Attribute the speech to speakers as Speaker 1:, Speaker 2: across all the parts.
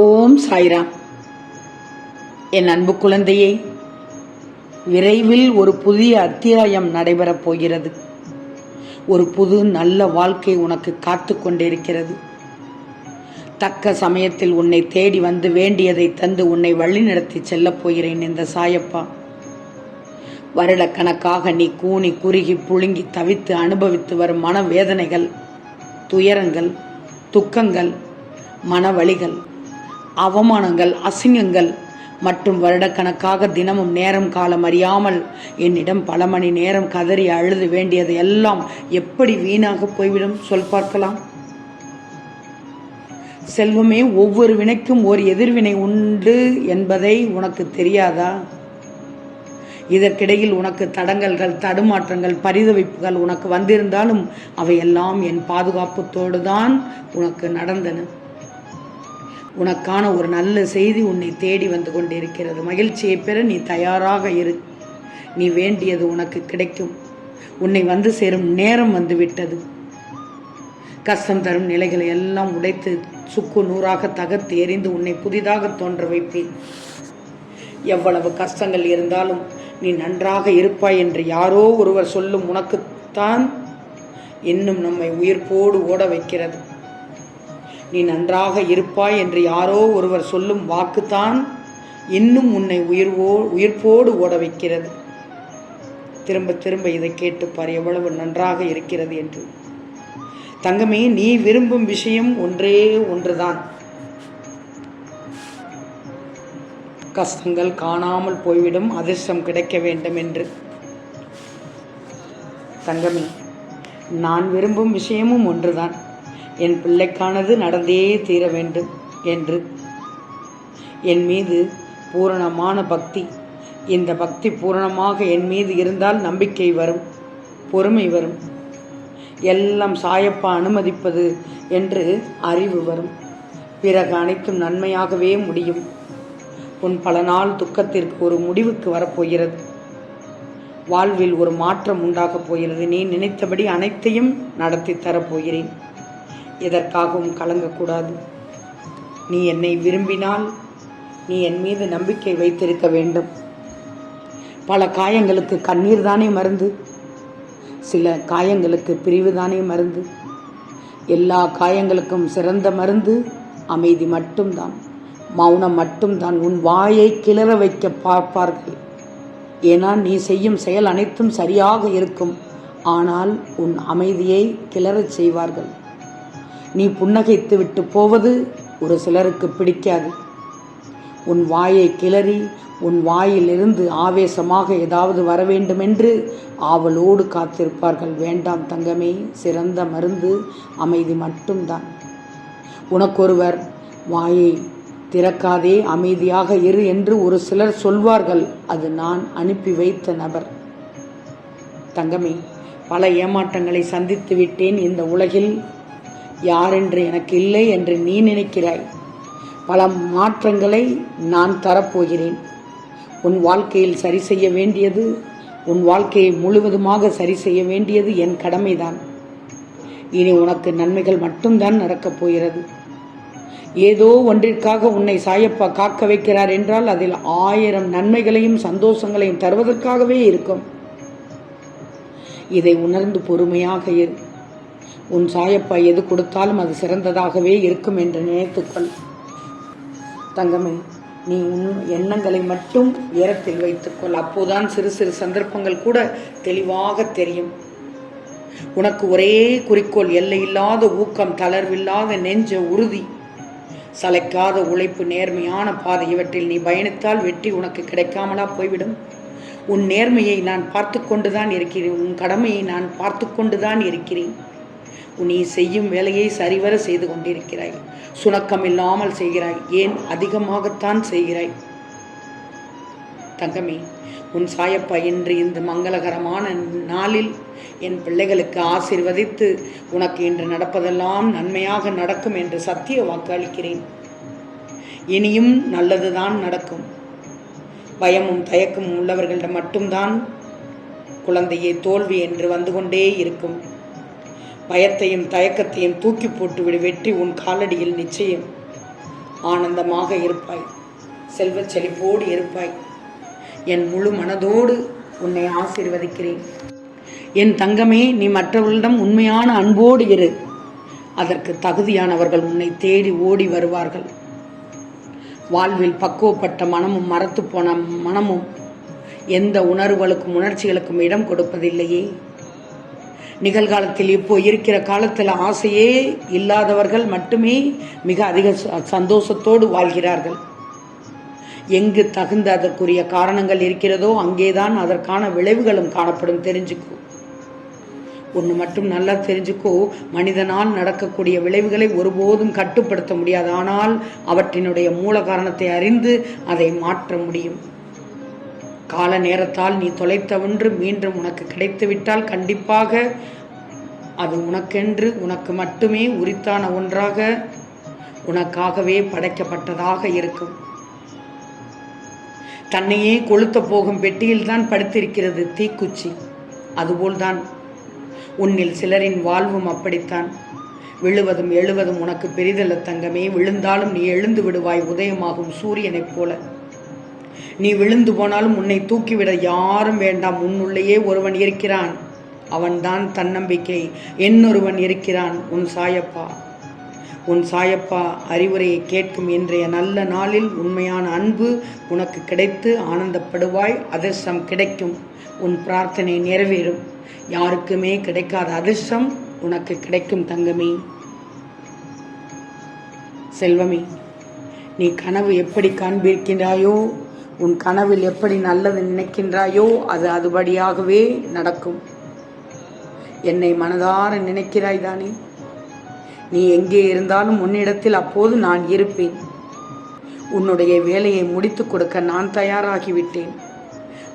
Speaker 1: ஓம் சாய்ராம். என் அன்பு குழந்தையே விரைவில் ஒரு புதிய அத்தியாயம் நடைபெறப் போகிறது. ஒரு புது நல்ல வாழ்க்கை உனக்கு காத்து கொண்டிருக்கிறது. தக்க சமயத்தில் உன்னை தேடி வந்து வேண்டியதை தந்து உன்னை வழிநடத்தி செல்லப் போகிறேன் இந்த சாயப்பா. வருடக்கணக்காக நீ கூனி குறுகி புழுங்கி தவித்து அனுபவித்து வரும் மனவேதனைகள் துயரங்கள் துக்கங்கள் மனவழிகள் அவமானங்கள் அசிங்கங்கள் மற்றும் வருடக்கணக்காக தினமும் நேரம் காலம் அறியாமல் என்னிடம் பல மணி நேரம் கதறி அழுது வேண்டியது எல்லாம் எப்படி வீணாக போய்விடும் சொல் பார்க்கலாம். செல்வமே ஒவ்வொரு வினைக்கும் ஒரு எதிர்வினை உண்டு என்பதை உனக்கு தெரியாதா? இதற்கிடையில் உனக்கு தடங்கல்கள் தடுமாற்றங்கள் பரிதவிப்புகள் உனக்கு வந்திருந்தாலும் அவையெல்லாம் என் பாதுகாப்புத்தோடு தான் உனக்கு நடந்தன. உனக்கான ஒரு நல்ல செய்தி உன்னை தேடி வந்து கொண்டிருக்கிறது. மகிழ்ச்சியை பெற நீ தயாராக இரு. நீ வேண்டியது உனக்கு கிடைக்கும். உன்னை வந்து சேரும் நேரம் வந்துவிட்டது கஷ்டம் தரும் நிலைகளை எல்லாம் உடைத்து சுக்கு நூறாக தகர்த்து எறிந்து உன்னை புதிதாக தோன்ற வைப்பேன். எவ்வளவு கஷ்டங்கள் இருந்தாலும் நீ நன்றாக இருப்பாய் என்று யாரோ ஒருவர் சொல்லும் உனக்குத்தான் இன்னும் நம்மை உயிர்ப்போடு ஓட வைக்கிறது. நீ நன்றாக இருப்பாய் என்று யாரோ ஒருவர் சொல்லும் வாக்குத்தான் இன்னும் உன்னை உயிர்வோ உயிர்ப்போடு ஓட வைக்கிறது. திரும்ப திரும்ப இதை கேட்டுப்பார் எவ்வளவு நன்றாக இருக்கிறது என்று. தங்கமே நீ விரும்பும் விஷயம் ஒன்றே ஒன்றுதான். கஷ்டங்கள் காணாமல் போய்விடும் அதிர்ஷ்டம் கிடைக்க வேண்டும் என்று. தங்கமே நான் விரும்பும் விஷயமும் ஒன்றுதான். என் பிள்ளைக்கானது நடந்தே தீர வேண்டும் என்று. என் மீது பூரணமான பக்தி. இந்த பக்தி பூரணமாக என் மீது இருந்தால் நம்பிக்கை வரும் பொறுமை வரும். எல்லாம் சாயப்பா அனுமதிப்பது என்று அறிவு வரும். பிறகு அனைத்தும் நன்மையாகவே முடியும். உன் பல நாள் துக்கத்திற்கு ஒரு முடிவுக்கு வரப்போகிறது. வாழ்வில் ஒரு மாற்றம் உண்டாகப் போகிறது. நீ நினைத்தபடி அனைத்தையும் நடத்தி தரப்போகிறேன். எதற்காகவும் கலங்கக்கூடாது. நீ என்னை விரும்பினால் நீ என் மீது நம்பிக்கை வைத்திருக்க வேண்டும். பல காயங்களுக்கு கண்ணீர் தானே மருந்து. சில காயங்களுக்கு பிரிவு தானே மருந்து. எல்லா காயங்களுக்கும் சிறந்த மருந்து அமைதி மட்டும்தான். மௌனம் மட்டும்தான். உன் வாயை கிளற வைக்க பார்ப்பார்கள். ஏன்னா நீ செய்யும் செயல் அனைத்தும் சரியாக இருக்கும். ஆனால் உன் அமைதியை கிளறச் செய்வார்கள். நீ புன்னகைத்து விட்டு போவது ஒரு சிலருக்கு பிடிக்காது. உன் வாயை கிளறி உன் வாயிலிருந்து ஆவேசமாக ஏதாவது வர வேண்டுமென்று ஆவலோடு காத்திருப்பார்கள். வேண்டாம் தங்கமே சிறந்த மருந்து அமைதி மட்டும்தான். உனக்கொருவர் வாயை திறக்காதே அமைதியாக இரு என்று ஒரு சிலர் சொல்வார்கள். அது நான் அனுப்பி வைத்த நபர். தங்கமே பல ஏமாற்றங்களை சந்தித்து விட்டேன் இந்த உலகில். யாரென்று எனக்கு இல்லை என்று நீ நினைக்கிறாய். பல மாற்றங்களை நான் தரப்போகிறேன். உன் வாழ்க்கையில் சரி செய்ய வேண்டியது உன் வாழ்க்கையை முழுவதுமாக சரி செய்ய வேண்டியது என் கடமைதான். இனி உனக்கு நன்மைகள் மட்டும்தான் நடக்கப் போகிறது. ஏதோ ஒன்றிற்காக உன்னை சாயப்பா காக்க வைக்கிறார் என்றால் அதில் ஆயிரம் நன்மைகளையும் சந்தோஷங்களையும் தருவதற்காகவே இருக்கும். இதை உணர்ந்து பொறுமையாக இரு. உன் சாயப்பா எது கொடுத்தாலும் அது சிறந்ததாகவே இருக்கும் என்று நினைத்துக்கொள். தங்கமே நீ உன் எண்ணங்களை மட்டும் உயரத்தில் வைத்துக்கொள். அப்போதான் சிறு சிறு சந்தர்ப்பங்கள் கூட தெளிவாக தெரியும். உனக்கு ஒரே குறிக்கோள் எல்லையில்லாத ஊக்கம் தளர்வில்லாத நெஞ்ச உறுதி. சளைக்காத உழைப்பு நேர்மையான பாதை இவற்றில் நீ பயணித்தால் வெற்றி உனக்கு கிடைக்காமலா போய்விடும். உன் நேர்மையை நான் பார்த்து கொண்டுதான் இருக்கிறேன். உன் கடமையை நான் பார்த்து கொண்டுதான் இருக்கிறேன். நீ செய்யும் வேலையை சரிவர செய்து கொண்டிருக்கிறாய். சுணக்கம் இல்லாமல் செய்கிறாய். ஏன் அதிகமாகத்தான் செய்கிறாய்? தங்கமே உன் சாயப்பா இன்று இந்த மங்களகரமான நாளில் என் பிள்ளைகளுக்கு ஆசிர்வதித்து உனக்கு இன்று நடப்பதெல்லாம் நன்மையாக நடக்கும் என்று சத்திய வாக்கு அளிக்கிறேன். இனியும் நல்லதுதான் நடக்கும். பயமும் தயக்கமும் உள்ளவர்களிடம் மட்டும்தான் குழந்தையை தோல்வி என்று வந்து கொண்டே இருக்கும். பயத்தையும் தயக்கத்தையும் தூக்கி போட்டுவிடு வெற்றி உன் காலடியில் நிச்சயம் ஆனந்தமாக இருப்பாய். செல்வச் செழிப்போடு இருப்பாய். என் முழு மனதோடு உன்னை ஆசீர்வதிக்கிறேன். என் தங்கமே நீ மற்றவர்களிடம் உண்மையான அன்போடு இரு. அதற்கு தகுதியானவர்கள் உன்னை தேடி ஓடி வருவார்கள். வாழ்வில் பக்குவப்பட்ட மனமும் மரத்து போன மனமும் எந்த உணர்வுகளுக்கும் உணர்ச்சிகளுக்கும் இடம் கொடுப்பதில்லையே. நிகழ்காலத்தில் இப்போ இருக்கிற காலத்தில் ஆசையே இல்லாதவர்கள் மட்டுமே மிக அதிக ச- சந்தோஷத்தோடு வாழ்கிறார்கள். எங்கு தகுந்த அதற்குரிய காரணங்கள் இருக்கிறதோ அங்கேதான் அதற்கான விளைவுகளும் காணப்படும் தெரிஞ்சுக்கோ. ஒன்று மட்டும் நல்லா தெரிஞ்சுக்கோ மனிதனால் நடக்கக்கூடிய விளைவுகளை ஒருபோதும் கட்டுப்படுத்த முடியாது. ஆனால் அவற்றினுடைய மூல காரணத்தை அறிந்து அதை மாற்ற முடியும். கால நேரத்தால் நீ தொலைத்த ஒன்று மீண்டும் உனக்கு கிடைத்துவிட்டால் கண்டிப்பாக அது உனக்கென்று உனக்கு மட்டுமே உரித்தான ஒன்றாக உனக்காகவே படைக்கப்பட்டதாக இருக்கும். தன்னையே கொளுத்த போகும் பெட்டியில் தான் படுத்திருக்கிறது தீக்குச்சி. அதுபோல்தான். உன்னில் சிலரின் வாழ்வும் அப்படித்தான். விழுவதும் எழுவதும் உனக்கு பெரிதல்ல தங்கமே. விழுந்தாலும் நீ எழுந்து விடுவாய். உதயமாகும் சூரியனைப் போல. நீ விழுந்து போனாலும் உன்னை தூக்கிவிட யாரும் வேண்டாம். உன்னுள்ளேயே ஒருவன் இருக்கிறான். அவன்தான் தன்னம்பிக்கை. என்னொருவன் இருக்கிறான்? உன் சாயப்பா. உன் சாயப்பா அறிவுரையை கேட்கும் இன்றைய நல்ல நாளில் உண்மையான அன்பு உனக்கு கிடைத்து ஆனந்தப்படுவாய். அதிர்ஷ்டம் கிடைக்கும். உன் பிரார்த்தனை நிறைவேறும். யாருக்குமே கிடைக்காத அதிர்ஷ்டம் உனக்கு கிடைக்கும் தங்கமே. செல்வமே நீ கனவு எப்படி காண்பிருக்கிறாயோ உன் கனவில் எப்படி நல்லது நினைக்கின்றாயோ அது அதுபடியாகவே நடக்கும். என்னை மனதார நினைக்கிறாய் தானே? நீ எங்கே இருந்தாலும் உன்னிடத்தில் அப்போது நான் இருப்பேன். உன்னுடைய வேலையை முடித்து கொடுக்க நான் தயாராகிவிட்டேன்.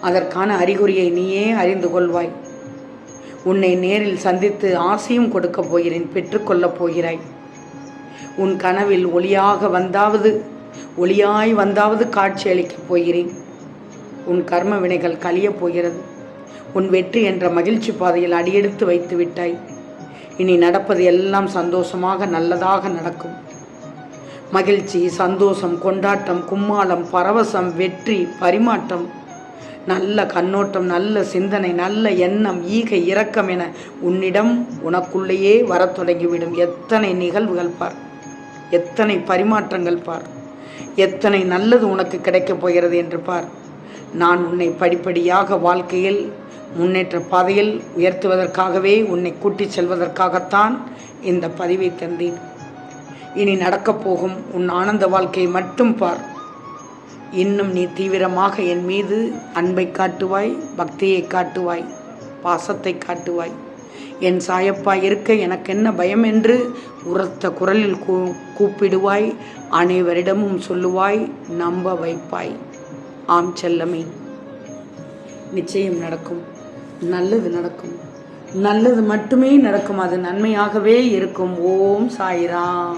Speaker 1: அதற்கான அறிகுறியை நீயே அறிந்து கொள்வாய். உன்னை நேரில் சந்தித்து ஆசையும் கொடுக்கப் போகிறேன் பெற்றுக்கொள்ளப் போகிறாய். உன் கனவில் ஒளியாக வந்தாவது ஒளியாய் வந்தாவது காட்சி அளிக்கப் போகிறேன். உன் கர்ம வினைகள் கழியப் போகிறது. உன் வெற்றி என்ற மகிழ்ச்சி பாதையில் அடியெடுத்து வைத்து விட்டாய். இனி நடப்பது எல்லாம் சந்தோஷமாக நல்லதாக நடக்கும். மகிழ்ச்சி சந்தோஷம் கொண்டாட்டம் கும்மாளம் பரவசம் வெற்றி பரிமாற்றம். நல்ல கண்ணோட்டம் நல்ல சிந்தனை நல்ல எண்ணம் ஈகை இரக்கம் என உன்னிடம் உனக்குள்ளேயே வரத் தொடங்கிவிடும். எத்தனை நிகழ்வுகள் பார். எத்தனை பரிமாற்றங்கள் பார். எத்தனை நல்லது உனக்கு கிடைக்கப் போகிறது என்று பார். நான் உன்னை படிப்படியாக வாழ்க்கையில் முன்னேற்ற பாதையில் உயர்த்துவதற்காகவே உன்னை கூட்டிச் செல்வதற்காகத்தான் இந்த பதிவை தந்தேன். இனி நடக்கப் போகும் உன் ஆனந்த வாழ்க்கையை மட்டும் பார். இன்னும் நீ தீவிரமாக என் மீது அன்பை காட்டுவாய் பக்தியை காட்டுவாய் பாசத்தை காட்டுவாய். என் சாயப்பா இருக்க எனக்கு என்ன பயம் என்று உரத்த குரலில் கூ கூப்பிடுவாய். அனைவரிடமும் சொல்லுவாய் நம்ப வைப்பாய். ஆம் செல்லமே. நிச்சயம் நடக்கும். நல்லது நடக்கும். நல்லது மட்டுமே நடக்கும். அது நன்மையாகவே இருக்கும். ஓம் சாய்ராம்.